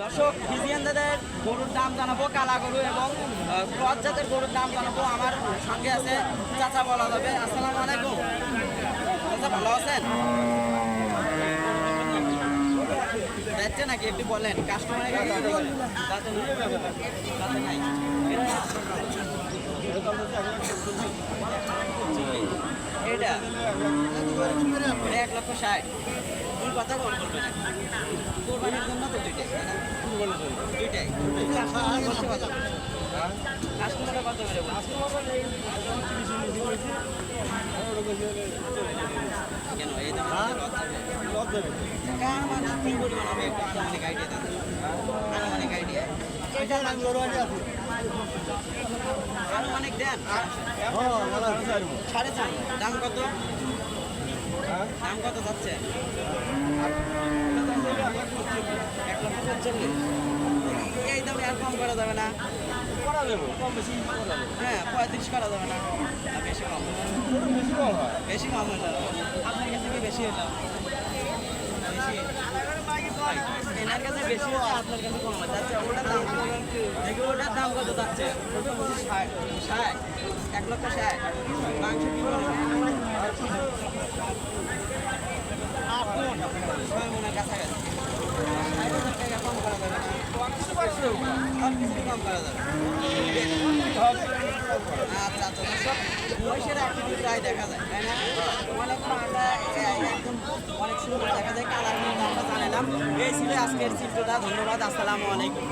দর্শক ফিজিয়ানদের গরুর দাম জানাব কালা গরু এবং ক্রস জাতের গরুর দাম জানাব, আমার সঙ্গে আছে চাচা বলা যাবে। আসসালামু আলাইকুম। চাচা, ভালো আছেন? যাচ্ছে নাকি? একটু বলেন। কাস্টমারের কাছে। এটা? এক লক্ষ ষাট। কথা বল বলবে না দুইটাই কেন এই দামে লস যাবে কার মানে কি পরিমাণ হবে একটু আনুমানিক আইডিয়া দেন আনুমানিক আইডিয়া আনুমানিক দেন সাড়ে চার দাম কত? দাম কত যাচ্ছে এক লক্ষ পঁয়তাল্লিশ এই দামে আর কম করা যাবে না। হ্যাঁ পঁয়ত্রিশ করা যাবে না। বেশি কম। বেশি কম হলো আপনার কাছে কি বেশি বেশি। এনার কাছে বেশি হচ্ছে আপনার কাছে কম আচ্ছা ওটার দাম? দেখি ওটার দাম কত যাচ্ছে? ষাট। ষাট? এক লক্ষ ষাট। মাংস কি মনের কাছাকাছি ষাট হাজার টাকা কম করা যাবে না আর কিছু কম করা যাবে আচ্ছা আচ্ছা মহিষের একটু প্রায় দেখা যায় তাই না অনেক একদম অনেক সুন্দর দেখা যায়, কালার আমরা জানালাম। এই ছিল আজকের চিত্রটা, ধন্যবাদ, আসসালামু আলাইকুম।